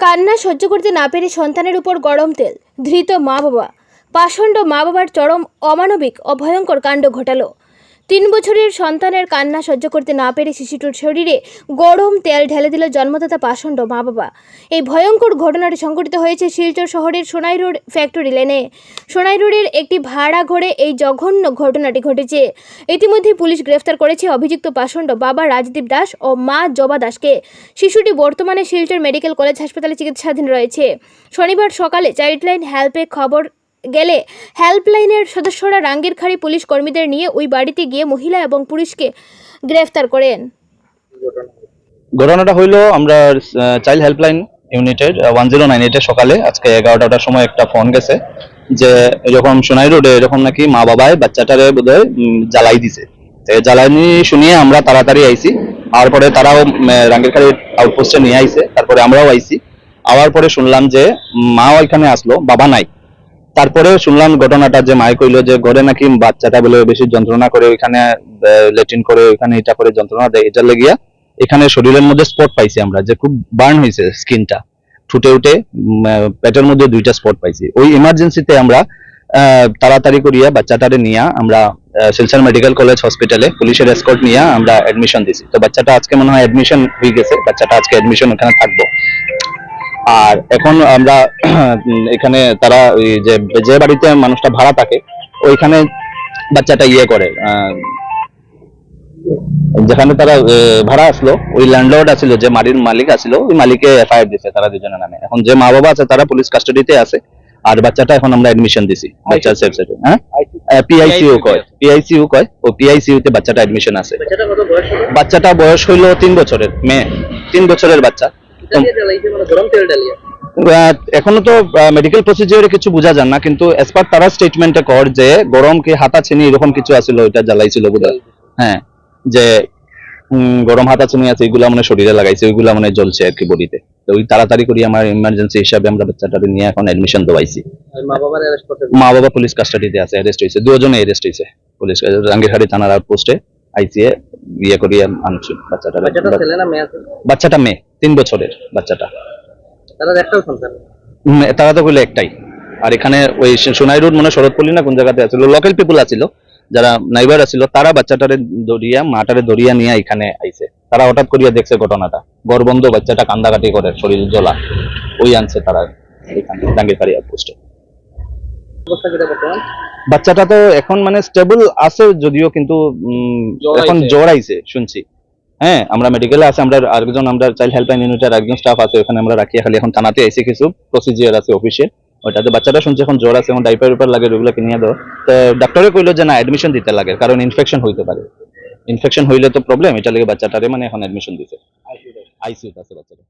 কান্না সহ্য করতে না পেরে সন্তানের উপর গরম তেল, ধৃত মা বাবা পাষণ্ড মা বাবার চরম অমানবিক, অভয়ঙ্কর ভয়ঙ্কর কাণ্ড ঘটালো। তিন বছরের সন্তানের কান্না সহ্য করতে না পেরে শিশুটির শরীরে গরম তেল ঢেলে দিল জন্মদাতা পাষণ্ড মা বাবা। এই ভয়ঙ্কর ঘটনাটি সংঘটিত হয়েছে শিলচর শহরের সোনাই রোড ফ্যাক্টরি লেনে। সোনাই রোডের একটি ভাড়া ঘরে এই জঘন্য ঘটনাটি ঘটেছে। ইতিমধ্যে পুলিশ গ্রেফতার করেছে অভিযুক্ত পাষণ্ড বাবা রাজদীপ দাস ও মা জবা দাসকে। শিশুটি বর্তমানে শিলচর মেডিকেল কলেজ হাসপাতালে চিকিৎসাধীন রয়েছে। শনিবার সকালে চাইল্ডলাইন হেল্পে খবর গেলে। হেল্পলাইনের সদস্যরা রাঙ্গিরখাড়ি পুলিশ কর্মীদের নিয়ে ওই বাড়িতে গিয়ে মহিলা এবং পুরুষকে গ্রেফতার করেন। ঘটনাটা হইল আমরা চাইল্ড হেল্পলাইন ইউনিটের ওয়ান জিরো নাইন এইটের সকালে, আজকে এগারোটার সময় একটা ফোন গেছে যে এরকম সোনাই রোডে এরকম নাকি মা বাবায় বাচ্চাটারে বোধহয় জ্বালাই দিছে। জ্বালানি শুনিয়ে আমরা তাড়াতাড়ি আইছি। তারপরে তারাও রাঙ্গেরখাড়ির আউটপোস্টে নিয়ে আইছে। তারপরে আমরাও আইছি। আওয়ার পরে শুনলাম যে মা ওইখানে আসলো, বাবা নাই। তারপরে শুনলাম ঘটনাটা যে মায় কইলো যে ঘরে নাকি বাচ্চাটা বলে বেশি যন্ত্রণা করে ওইখানে লেট্রিন করে ওইখানে এটা করে যন্ত্রণা দেয়। এটার লেগিয়া এখানে শরীরের মধ্যে স্পট পাইছি আমরা যে খুব বার্ন হয়েছে স্কিনটা ফুটে উঠে পেটের মধ্যে দুইটা স্পট পাইছি। ওই ইমার্জেন্সিতে আমরা তাড়াতাড়ি করিয়া বাচ্চাটারে নিয়ে আমরা শিলচর মেডিকেল কলেজ হসপিটালে পুলিশের এসকর্ট নিয়ে আমরা অ্যাডমিশন দিছি। তো বাচ্চাটা আজকে মনে হয় অ্যাডমিশন হয়ে গেছে, বাচ্চাটা আজকে অ্যাডমিশন ওখানে থাকব। আর এখন আমরা এখানে তারা ওই যে যে বাড়িতে মানুষটা ভাড়া থাকে ওইখানে বাচ্চাটা ইয়ে করে যেখানে তারা ভাড়া আসলো ওই ল্যান্ডলর্ড আছিল যে বাড়ির মালিক আছিল ওই মালিকে এফআইআর দিছে তারা দুজনের নামে। এখন যে মা বাবা আছে তারা পুলিশ কাস্টাডিতে আছে আর বাচ্চাটা এখন আমরা এডমিশন দিছি বাচ্চার সেফ সাইডে হ্যাঁ? পিআইসিইউ কয় পিআইসিইউ কয় ও পিআইসিইউ তে বাচ্চাটা এডমিশন আছে। বাচ্চাটা কত বয়স বাচ্চাটা বয়স হইল তিন বছরের মেয়ে তিন বছরের বাচ্চা। মানে এখনও তো মেডিকেল প্রসিজিওরে কিছু বোঝা যান না কিন্তু এস পার তারা স্টেটমেন্টে কর যে গরম কি হাতা চিনি এরকম কিছু আছিল ওইটা জ্বালাইছিল বোধহয়। হ্যাঁ যে গরম হাতা চিনি আছে এগুলা মানে শরীরে লাগাইছে ওইগুলা মানে জ্বলছে আর কি বডিতে তো। ওই তাড়াতাড়ি করে আমার ইমার্জেন্সি হিসাবে আমরা বাচ্চাটাকে নিয়ে এখন এডমিশন দেওয়াইছি মা বাবা পুলিশ কাস্টাডিতে আছে অ্যারেস্ট হয়েছে দুজনে অ্যারেস্ট হয়েছে পুলিশ রাঙ্গিরহাড়ি থানার আউটপোস্টে আইসিএ ইয়ে করিয়ে আনছি বাচ্চাটা বাচ্চাটা মেয়ে। তিন বছরের বাচ্চাটা। তারা তো কইলে একটাই। আর এখানে ওই সোনাই রোড মনে শরৎপল্লী না কোন জায়গাতে আছিল লোকাল পিপুল আছিল যারা নাইবার আছিল তারা বাচ্চাটারে দরিয়া মাটারে দরিয়া নিয়ে এখানে আইছে। তারা হঠাৎ করিয়া দেখছে ঘটনাটা। গড়বন্ধ বাচ্চাটা কান্দাকাটি করে শরীর জ্বলা। ওই আনছে তারা এখানে ডাঙ্গিরপাড়ি পোস্টে অবস্থা কিটা বর্তমান? বাচ্চাটা তো এখন মানে স্টেবল আছে যদিও কিন্তু এখন জ্বর আইছে শুনছি। হ্যাঁ আমরা মেডিকেলে আছে আমরা আরেকজন আমরা চাইল্ড হেল্পলাইন ইউনিটের একজন স্টাফ আছে ওখানে আমরা রাখিয়া খালি এখন থানাতে এসে কিছু প্রসিজিয়ার আছে অফিসে ওটাতে বাচ্চাটা শুনছে এখন জ্বর আছে এখন ডাইপার উপর লাগে ওগুলো কিনিয়ে দাও। তো ডাক্তারে কইলো যে না অ্যাডমিশন দিতে লাগে কারণ ইনফেকশন হইতে পারে। ইনফেকশন হইলে তো প্রবলেম এটা লাগে বাচ্চাটারে মানে এখন অ্যাডমিশন দিতে আইসিইউতে আছে বাচ্চাটা।